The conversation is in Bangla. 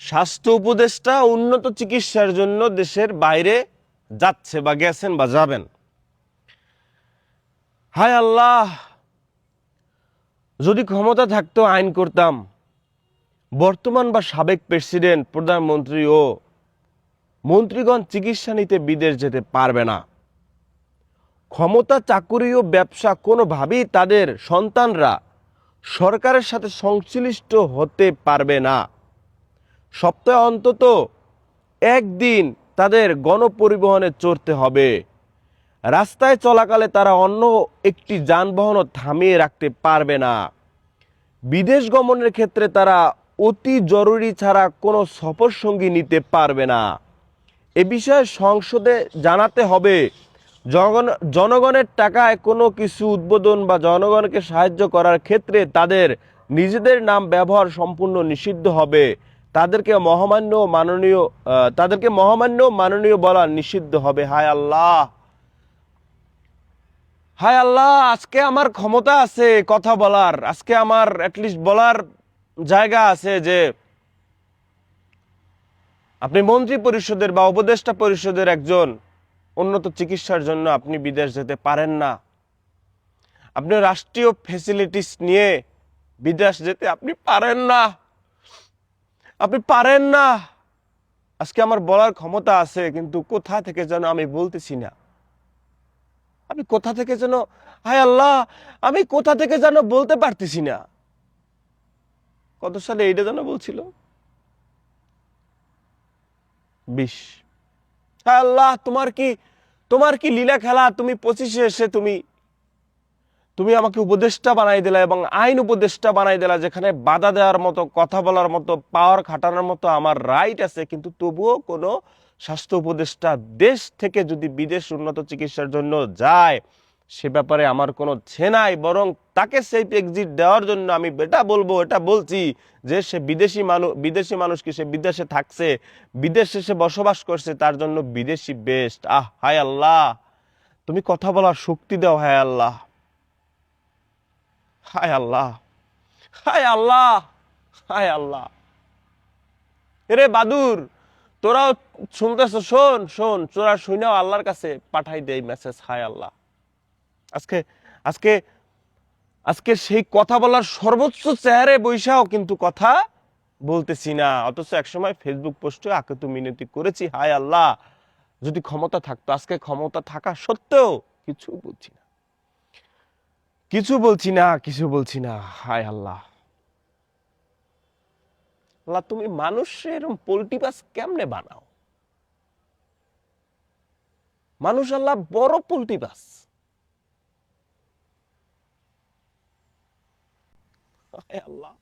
স্বাস্থ্য উপদেষ্টা উন্নত চিকিৎসার জন্য দেশের বাইরে যাচ্ছে বা গেছেন বা যাবেন। হায় আল্লাহ, যদি ক্ষমতা থাকতো আইন করতাম। বর্তমান বা সাবেক প্রেসিডেন্ট, প্রধানমন্ত্রী ও মন্ত্রীগণ চিকিৎসা নিতে বিদেশ যেতে পারবে না। ক্ষমতা, চাকুরি ও ব্যবসা কোনোভাবেই তাদের সন্তানরা সরকারের সাথে সংশ্লিষ্ট হতে পারবে না। সপ্তাহে অন্তত একদিন তাদের গণপরিবহনে চড়তে হবে। রাস্তায় চলাকালে তারা অন্য একটি যানবাহনও থামিয়ে রাখতে পারবে না। বিদেশ গমনের ক্ষেত্রে তারা অতি জরুরি ছাড়া কোনো সফর সঙ্গী নিতে পারবে না। এ বিষয়ে সংসদে জানাতে হবে জনগণ জনগণের টাকায় কোনো কিছু উদ্বোধন বা জনগণকে সাহায্য করার ক্ষেত্রে তাদের নিজেদের নাম ব্যবহার সম্পূর্ণ নিষিদ্ধ হবে। তাদেরকে মহামান্য মাননীয় তাদেরকে মহামান্য মাননীয় বলা নিষিদ্ধ হবে। হায় আল্লাহ! হায় আল্লাহ! আজকে আমার ক্ষমতা আছে কথা বলার। আজকে আমার অ্যাটলিস্ট বলার জায়গা আছে যে আপনি মন্ত্রী পরিষদের বা উপদেষ্টা পরিষদের একজন উন্নত চিকিৎসার জন্য আপনি বিদেশ যেতে পারেন না। আপনি রাষ্ট্রীয় ফেসিলিটিস নিয়ে বিদেশ যেতে আপনি পারেন না। আপনি পারেন না। আজকে আমার বলার ক্ষমতা আছে, কিন্তু কোথা থেকে যেন আমি বলতেছি না? আমি কোথা থেকে যেন, হায় আল্লাহ, আমি কোথা থেকে যেন বলতে পারতেছি না? কত সালে এইটা যেন বলছিল? বিশ। হায় আল্লাহ, তোমার কি তোমার কি লীলা খেলা? তুমি পঁচিশে এসে তুমি তুমি আমাকে উপদেষ্টা বানাই দিলা এবং আইন উপদেষ্টা বানাই দিলা, যেখানে বাধা দেওয়ার মতো, কথা বলার মতো পাওয়ার খাটানোর মতো আমার রাইট আছে। কিন্তু তবুও কোনো স্বাস্থ্য উপদেষ্টা দেশ থেকে যদি বিদেশ উন্নত চিকিৎসার জন্য যায় সে ব্যাপারে আমার কোনো ছে নাই, বরং তাকে সেই এক্সিট দেওয়ার জন্য আমি এটা বলব, এটা বলছি যে সে বিদেশি মানুষ বিদেশি মানুষ কি সে বিদেশে থাকছে, বিদেশে সে বসবাস করছে, তার জন্য বিদেশি বেস্ট আহ, হায় আল্লাহ! তুমি কথা বলার শক্তি দাও, হায় আল্লাহ! হায় আল্লাহ! হায় আল্লাহ! হায় আল্লাহ! রে বাদুর, তোরাও শুনতেছ, শোন শোন, তোরা শুনেও আল্লাহর কাছে পাঠাই দেই মেসেজ হায় আল্লাহ! আজকে আজকে আজকে সেই কথা বলার সর্বোচ্চ চেহারে বৈশাও কিন্তু কথা বলতেছি না। অথচ একসময় ফেসবুক পোস্টে আকুত মিনতি করেছি, হায় আল্লাহ, যদি ক্ষমতা থাকতো, আজকে ক্ষমতা থাকা সত্ত্বেও কিছু বলছি না। কিছু বলছি না, কিছু বলছি না, হায় আল্লাহ। আল্লাহ, তুমি মানুষের এরকম পোল্ট্রি পাস কেমনে বানাও? মানুষ আল্লাহ বড় পোল্ট্রি পাস হায় আল্লাহ